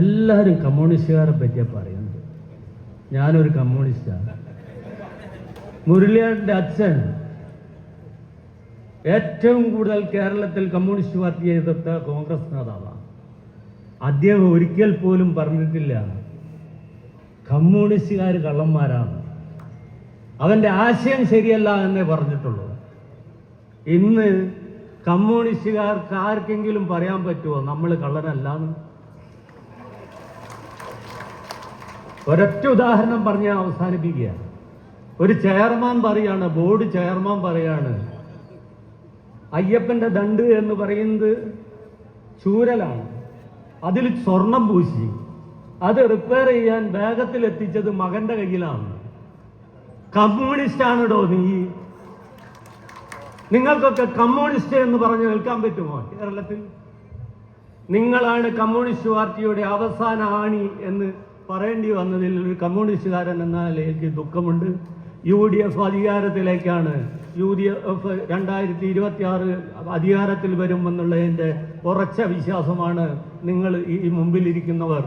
എല്ലാവരും കമ്മ്യൂണിസ്റ്റുകാരെ പറ്റിയാ പറയുന്നത്. ഞാനൊരു കമ്മ്യൂണിസ്റ്റാണ് മുരളിയാറിന്റെ അച്ഛൻ ഏറ്റവും കൂടുതൽ കേരളത്തിൽ കമ്മ്യൂണിസ്റ്റ് പാർട്ടിയെ എതിർത്ത കോൺഗ്രസ് നേതാവാണ്. അദ്ദേഹം ഒരിക്കൽ പോലും പറഞ്ഞിട്ടില്ല കമ്മ്യൂണിസ്റ്റുകാർ കള്ളന്മാരാണ്. അവന്റെ ആശയം ശരിയല്ല എന്നേ പറഞ്ഞിട്ടുള്ളൂ. ഇന്ന് കമ്മ്യൂണിസ്റ്റുകാർക്ക് ആർക്കെങ്കിലും പറയാൻ പറ്റുമോ നമ്മൾ കള്ളനല്ലാന്ന് ഒരൊറ്റ ഉദാഹരണം പറഞ്ഞ് ഞാൻ അവസാനിപ്പിക്കുക ഒരു ചെയർമാൻ പറയാണ് ബോർഡ് ചെയർമാൻ പറയാണ് അയ്യപ്പന്റെ ദണ്ട് എന്ന് പറയുന്നത് ചൂരലാണ്. അതിൽ സ്വർണം പൂശി. അത് റിപ്പയർ ചെയ്യാൻ വേഗത്തിൽ എത്തിച്ചത് മകന്റെ കയ്യിലാണ്. കമ്മ്യൂണിസ്റ്റ് ആണിടോ നീ? നിങ്ങൾക്കൊക്കെ കമ്മ്യൂണിസ്റ്റ് എന്ന് പറഞ്ഞ് നിൽക്കാൻ പറ്റുമോ കേരളത്തിൽ? നിങ്ങളാണ് കമ്മ്യൂണിസ്റ്റ് പാർട്ടിയുടെ അവസാന ആണി എന്ന് പറയേണ്ടി വന്നതിൽ ഒരു കമ്മ്യൂണിസ്റ്റുകാരൻ എന്നാൽ എനിക്ക് ദുഃഖമുണ്ട്. യു ഡി എഫ് അധികാരത്തിലേക്കാണ് യു ഡി എഫ് രണ്ടായിരത്തി ഇരുപത്തി ആറ് അധികാരത്തിൽ വരുമെന്നുള്ളതിന്റെ ഉറച്ച വിശ്വാസമാണ് നിങ്ങൾ ഈ മുമ്പിലിരിക്കുന്നവർ.